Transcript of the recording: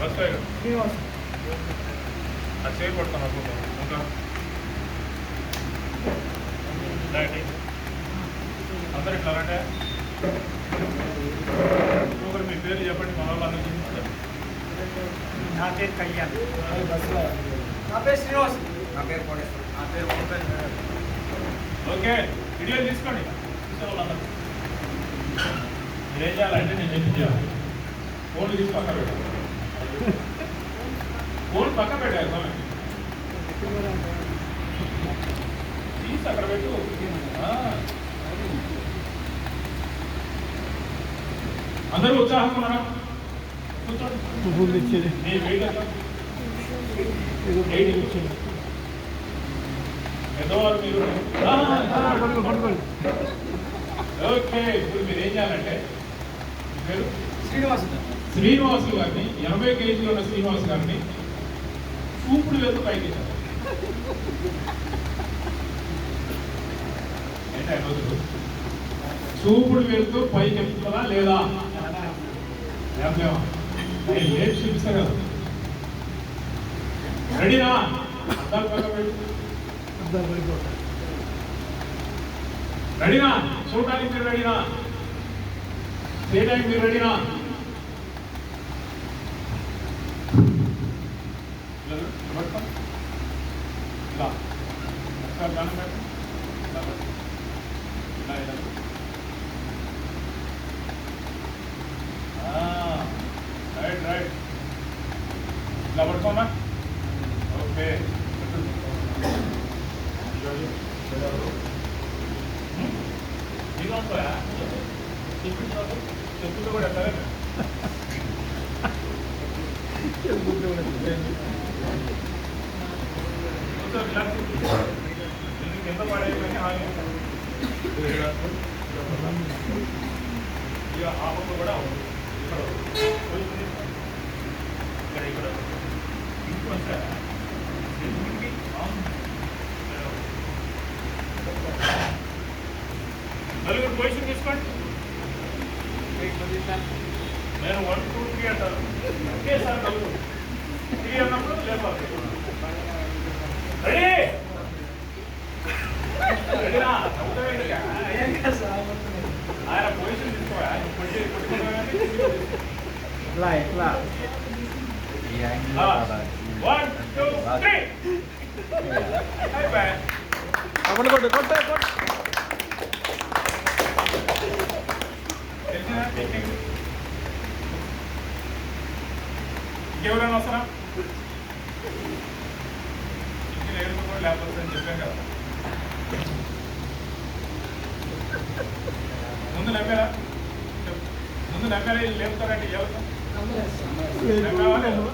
వస్తాయి శ్రీనివాస్ అది చేయి పడతాను అనుకుంటాను ఇంకా రైట్ అందరు ఇట్లా అంటే ఒకరు మీ పేరు చెప్పండి మన వాళ్ళందరూ చూపించారు నా పేరు కళ్యాణ్. నా పేరు శ్రీనివాస్. నా పేరు కోటేశ్వర. నా పేరు భూపేంద్ర ఓకే వీడియో తీసుకోండి. చూసే వాళ్ళందరూ మీరు ఏం చేయాలంటే నేను చెప్పి చేయాలి ఫోన్ తీసి పక్క పెట్టాలి ఫోన్ పక్క పెట్టాలి మనకి తీసి అక్కడ పెట్టు. అందరూ ఉత్సాహంగా ఉన్నారా? కూర్చోండి. పెద్దవారు మీరు. ఓకే ఇప్పుడు మీరు ఏం చేయాలంటే పేరు? శ్రీనివాస్ శ్రీనివాసు గారిని ఎనభై కేజీలు ఉన్న శ్రీనివాస్ గారిని చూపుడు వెళ్తూ పైకి చూపుడు వెళ్తూ పైకి ఎక్కుతుందా లేదా? లేదు నేను చూపిస్తా కదా. రెడీనా? రెడీనా? చూడడానికి మీరు రెడీనా? చేయడానికి మీరు రెడీనా? ఇలా పట్టుకోమ్మా ఓకే చెప్పులు చెప్పులు కూడా కూర్చో, రిలాక్స్. నీకు కింద హాయి. ఇక ఆ పక్క కూడా ఇక్కడ పొజిషన్ తీసుకోండి. నేను వన్ టూ త్రీ అంటాను. ఒకేసారి నలుగురు త్రీ అన్నప్పుడు లేపాలి. రెడీ రెడీనా? ఆయన పొజిషన్ తీసుకోవా కొట్టి కొట్టుకున్నా ఎట్లా వన్ టూ త్రీ అయిపోయా తెలిసిన టెక్నిక్ ఇంకెవరైనా వస్తారా ఇంటికి ఏడుపు కూడా లేకపోతే అని చెప్పాను కదా ముందు నమ్మారా చెప్పు. ముందు నమ్మారా వీళ్ళు లేపుతారంటే ఎవరు నమ్మావా లేదా?